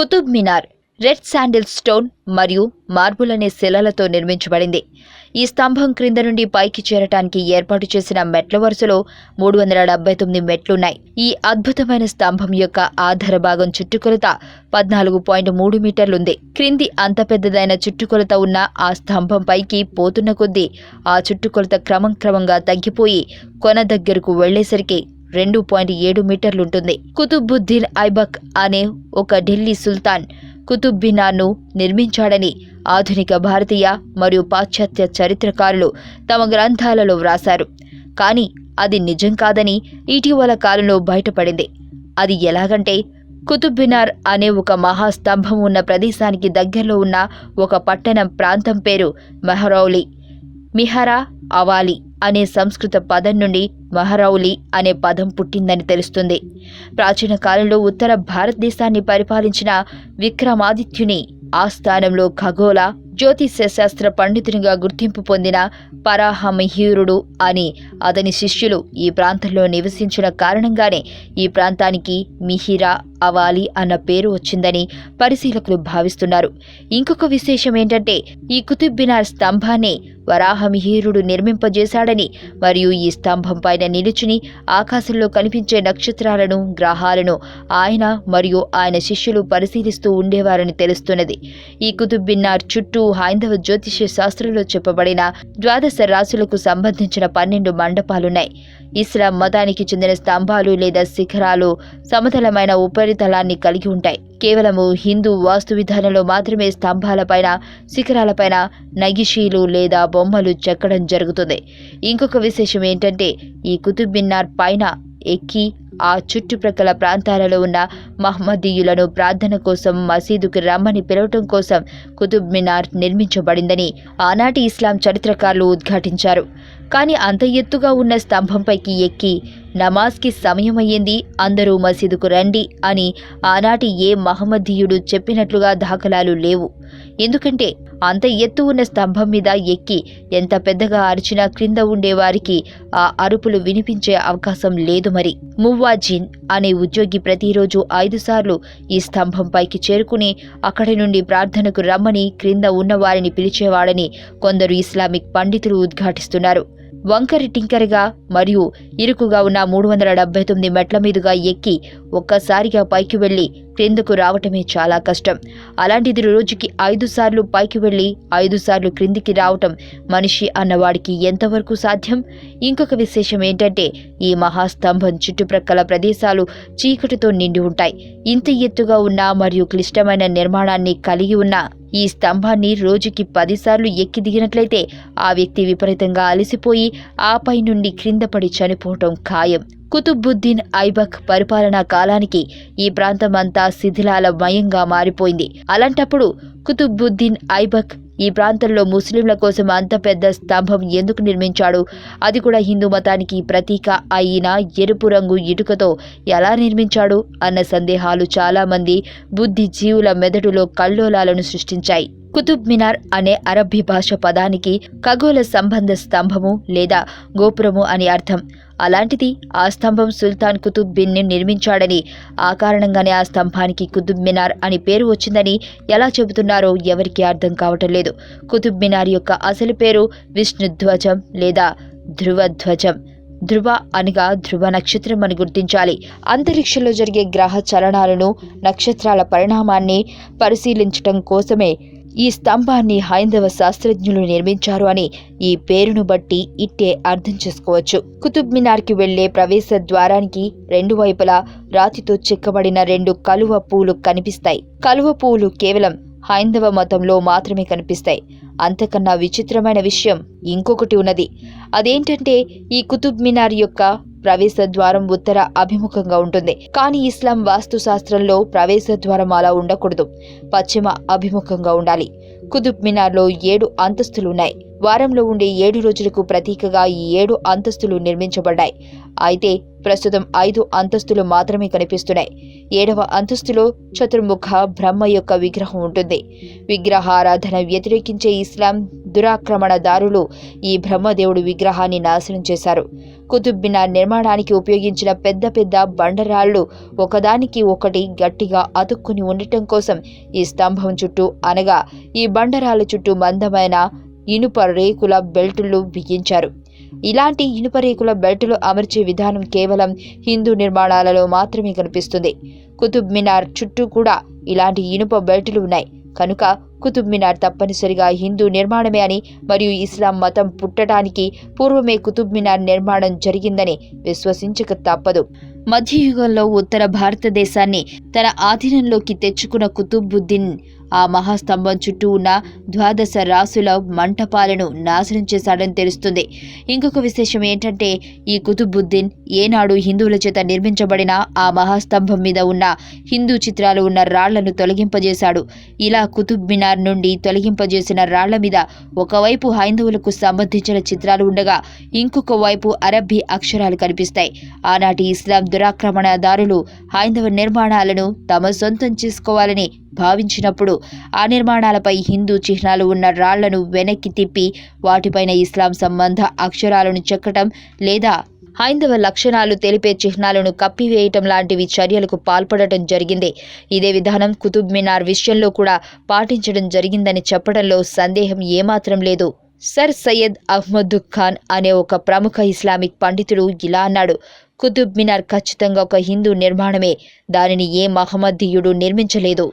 Qutub Minar red sandal stone మరియు marble అనే శిలలతో నిర్మించబడింది. ఈ స్తంభం క్రింద నుండి పైకి చేరటానికి ఏర్పాటు చేసిన మెట్ల వరుసలో మూడు వందల డెబ్బై తొమ్మిది మెట్లున్నాయి. ఈ అద్భుతమైన స్తంభం యొక్క ఆధార భాగం చుట్టుకొలత పద్నాలుగు పాయింట్ మూడు మీటర్లుంది. క్రింది అంత పెద్దదైన చుట్టుకొలత ఉన్న ఆ స్తంభం పైకి పోతున్న కొద్దీ ఆ చుట్టుకొలత క్రమం క్రమంగా తగ్గిపోయి కొన దగ్గరకు వెళ్ళేసరికి రెండు పాయింట్ ఏడు మీటర్లుంటుంది. కుతుబుద్దీన్ ఐబక్ అనే ఒక ఢిల్లీ సుల్తాన్ కుతుబ్ మినార్ను నిర్మించాడని ఆధునిక భారతీయ మరియు పాశ్చాత్య చరిత్రకారులు తమ గ్రంథాలలో వ్రాశారు. కానీ అది నిజం కాదని ఇటీవల కాలంలో బయటపడింది. అది ఎలాగంటే కుతుబ్ మినార్ అనే ఒక మహాస్తంభం ఉన్న ప్రదేశానికి దగ్గరలో ఉన్న ఒక పట్టణం ప్రాంతం పేరు మెహరౌలి. మిహరా అవాలి అనే సంస్కృత పదం నుండి మహరౌలి అనే పదం పుట్టిందని తెలుస్తుంది. ప్రాచీన కాలంలో ఉత్తర భారతదేశాన్ని పరిపాలించిన విక్రమాదిత్యుని ఆస్థానంలో ఖగోళ జ్యోతిష్య శాస్త్ర పండితునిగా గుర్తింపు పొందిన పరాహమహీరుడు అని అతని శిష్యులు ఈ ప్రాంతంలో నివసించిన కారణంగానే ఈ ప్రాంతానికి మిహిరా అవాలి అన్న పేరు వచ్చిందని పరిశీలకులు భావిస్తున్నారు. ఇంకొక విశేషం ఏంటంటే ఈ కుతుబ్ మినార్ స్తంభాన్ని వరాహమిహీరుడు నిర్మింపజేశాడని మరియు ఈ స్తంభం పైన నిలుచుని ఆకాశంలో కనిపించే నక్షత్రాలను గ్రహాలను ఆయన మరియు ఆయన శిష్యులు పరిశీలిస్తూ ఉండేవారని తెలుస్తున్నది. ఈ కుతుబ్ మినార్ చుట్టూ హైందవ జ్యోతిష్య శాస్త్రంలో చెప్పబడిన ద్వాదశ రాశులకు సంబంధించిన పన్నెండు మండపాలున్నాయి. ఇస్లాం మతానికి చెందిన స్తంభాలు లేదా శిఖరాలు సమతలమైన ఉపరితలాన్ని కలిగి ఉంటాయి. కేవలము హిందూ వాస్తు విధానంలో మాత్రమే స్తంభాలపైన శిఖరాలపైన నగిషీలు లేదా బొమ్మలు చెక్కడం జరుగుతుంది. ఇంకొక విశేషం ఏంటంటే ఈ కుతుబ్ మిన్నార్ పైన ఎక్కి ఆ చుట్టుప్రక్కల ప్రాంతాలలో ఉన్న మహమ్మదీయులను ప్రార్థన కోసం మసీదుకు రమ్మని పిలవటం కోసం కుతుబ్ మినార్ నిర్మించబడిందని ఆనాటి ఇస్లాం చరిత్రకారులు ఉద్ఘాటించారు. కానీ అంత ఎత్తుగా ఉన్న స్తంభంపైకి ఎక్కి నమాజ్కి సమయమయ్యింది అందరూ మసీదుకు రండి అని ఆనాటి ఏ మహమ్మదీయుడు చెప్పినట్లుగా దాఖలాలు లేవు. ఎందుకంటే అంత ఎత్తు ఉన్న స్తంభం మీద ఎక్కి ఎంత పెద్దగా అరిచినా క్రింద ఉండేవారికి ఆ అరుపులు వినిపించే అవకాశం లేదు మరి. మువ్వాజిన్ అనే ఉద్యోగి ప్రతిరోజు ఐదు సార్లు ఈ స్తంభం పైకి చేరుకుని అక్కడి నుండి ప్రార్థనకు రమ్మని క్రింద ఉన్న వారిని పిలిచేవాడని కొందరు ఇస్లామిక్ పండితులు ఉద్ఘాటిస్తున్నారు. వంకరి టింకరిగా మరియు ఇరుకుగా ఉన్న మూడు వందల డెబ్బై తొమ్మిది మెట్ల మీదుగా ఎక్కి ఒక్కసారిగా పైకి వెళ్ళి క్రిందకు రావటమే చాలా కష్టం. అలాంటిది రోజుకి ఐదు సార్లు పైకి వెళ్ళి ఐదు సార్లు క్రిందికి రావటం మనిషి అన్నవాడికి ఎంతవరకు సాధ్యం? ఇంకొక విశేషం ఏంటంటే ఈ మహాస్తంభం చుట్టుప్రక్కల ప్రదేశాలు చీకటితో నిండి ఉంటాయి. ఇంత ఎత్తుగా ఉన్న మరియు క్లిష్టమైన నిర్మాణాన్ని కలిగి ఉన్న ఈ స్తంభాన్ని రోజుకి పదిసార్లు ఎక్కి దిగినట్లయితే ఆ వ్యక్తి విపరీతంగా అలసిపోయి ఆపై నుండి క్రిందపడి చనిపోవటం ఖాయం. కుతుబుద్దీన్ ఐబక్ పరిపాలనా కాలానికి ఈ ప్రాంతం అంతా శిథిలాల మయంగా మారిపోయింది. అలాంటప్పుడు కుతుబుద్దీన్ ఐబక్ ఈ ప్రాంతంలో ముస్లింల కోసం అంత పెద్ద స్తంభం ఎందుకు నిర్మించాడు? అది కూడా హిందూ మతానికి ప్రతీక అయిన ఎరుపు రంగు ఇటుకతో ఎలా నిర్మించాడు? అన్న సందేహాలు చాలామంది బుద్ధిజీవుల మెదడులో కల్లోలాలను సృష్టించాయి. కుతుబ్ మినార్ అనే అరబ్బీ భాష పదానికి ఖగోళ సంబంధ స్తంభము లేదా గోపురము అని అర్థం. అలాంటిది ఆ స్తంభం సుల్తాన్ కుతుబ్ బిన్ నిర్మించాడని ఆ కారణంగానే ఆ స్తంభానికి కుతుబ్ మినార్ అని పేరు వచ్చిందని ఎలా చెబుతున్నారో ఎవరికీ అర్థం కావటం లేదు. కుతుబ్ మినార్ యొక్క అసలు పేరు విష్ణుధ్వజం లేదా ధ్రువధ్వజం ధ్రువ అనగా ధ్రువ నక్షత్రం అని గుర్తించాలి. అంతరిక్షంలో జరిగే గ్రహ చలనాలను నక్షత్రాల పరిణామాన్ని పరిశీలించటం కోసమే ఈ స్తంభాన్ని హైందవ శాస్త్రజ్ఞులు నిర్మించారు అని ఈ పేరును బట్టి ఇట్టే అర్థం చేసుకోవచ్చు. కుతుబ్ మినార్కి వెళ్ళే ప్రవేశ ద్వారానికి రెండు వైపులా రాతితో చెక్కబడిన రెండు కలువ పూలు కనిపిస్తాయి. కలువ పూలు కేవలం హైందవ మతంలో మాత్రమే కనిపిస్తాయి. అంతకన్నా విచిత్రమైన విషయం ఇంకొకటి ఉన్నది. అదేంటంటే ఈ కుతుబ్ మినార్ యొక్క ప్రవేశ ద్వారం ఉత్తర అభిముఖంగా ఉంటుంది. కానీ ఇస్లాం వాస్తు శాస్త్రంలో ప్రవేశ ద్వారం అలా ఉండకూడదు. పశ్చిమ అభిముఖంగా ఉండాలి. కుతుబ్ మినార్లో ఏడు అంతస్తులు ఉన్నాయి వారంలో ఉండే ఏడు రోజులకు ప్రతీకగా ఈ ఏడు అంతస్తులు నిర్మించబడ్డాయి. అయితే ప్రస్తుతం ఐదు అంతస్తులు మాత్రమే కనిపిస్తున్నాయి. ఏడవ అంతస్తులో చతుర్ముఖ బ్రహ్మ యొక్క విగ్రహం ఉంటుంది. విగ్రహారాధన వ్యతిరేకించే ఇస్లాం దురాక్రమణదారులు ఈ బ్రహ్మదేవుడి విగ్రహాన్ని నాశనం చేశారు. కుతుబ్ మినార్ నిర్మాణానికి ఉపయోగించిన పెద్ద పెద్ద బండరాళ్ళు ఒకదానికి ఒకటి గట్టిగా అతుక్కుని ఉండటం కోసం ఈ స్తంభం చుట్టూ అనగా ఈ బండరాళ్ళ చుట్టూ మందమైన ఇనుప రేకుల బెల్టులు బిగించారు. ఇలాంటి ఇనుప రేకుల బెల్టులు అమర్చే విధానం కేవలం హిందూ నిర్మాణాలలో మాత్రమే కనిపిస్తుంది. కుతుబ్ మినార్ చుట్టూ కూడా ఇలాంటి ఇనుప బెల్టులు ఉన్నాయి. కనుక కుతుబ్ మినార్ తప్పనిసరిగా హిందూ నిర్మాణమే అని మరియు ఇస్లాం మతం పుట్టడానికి పూర్వమే కుతుబ్ మినార్ నిర్మాణం జరిగిందని విశ్వసించక తప్పదు. మధ్యయుగంలో ఉత్తర భారతదేశాన్ని తన ఆధీనంలోకి తెచ్చుకున్న కుతుబుద్దీన్ ఆ మహాస్తంభం చుట్టూ ఉన్న ద్వాదశ రాసుల మంటపాలను నాశనం చేశాడని తెలుస్తుంది. ఇంకొక విశేషం ఏంటంటే ఈ కుతుబుద్దీన్ ఏనాడు హిందువుల చేత నిర్మించబడిన ఆ మహాస్తంభం మీద ఉన్న హిందూ చిత్రాలు ఉన్న రాళ్ళను తొలగింపజేశాడు. ఇలా కుతుబ్ మినార్ నుండి తొలగింపజేసిన రాళ్ళ మీద ఒకవైపు హైందవులకు సంబంధించిన చిత్రాలు ఉండగా ఇంకొక వైపు అరబ్బీ అక్షరాలు కనిపిస్తాయి. ఆనాటి ఇస్లాం దురాక్రమణదారులు హైందవ నిర్మాణాలను తమ సొంతం చేసుకోవాలని భావించినప్పుడు ఆ నిర్మాణాలపై హిందూ చిహ్నాలు ఉన్న రాళ్ళను వెనక్కి తిప్పి వాటిపైన ఇస్లాం సంబంధ అక్షరాలను చెక్కటం లేదా హైందవ లక్షణాలు తెలిపే చిహ్నాలను కప్పివేయటం లాంటివి చర్యలకు పాల్పడటం జరిగింది. ఇదే విధానం కుతుబ్ మినార్ విషయంలో కూడా పాటించడం జరిగిందని చెప్పడంలో సందేహం ఏమాత్రం లేదు. సర్ సయ్యద్ అహ్మద్ ఖాన్ అనే ఒక ప్రముఖ ఇస్లామిక్ పండితుడు ఇలా అన్నాడు. కుతుబ్ మినార్ ఖచ్చితంగా ఒక హిందూ నిర్మాణమే. దానిని ఏ మహమ్మదీయుడు నిర్మించలేదు.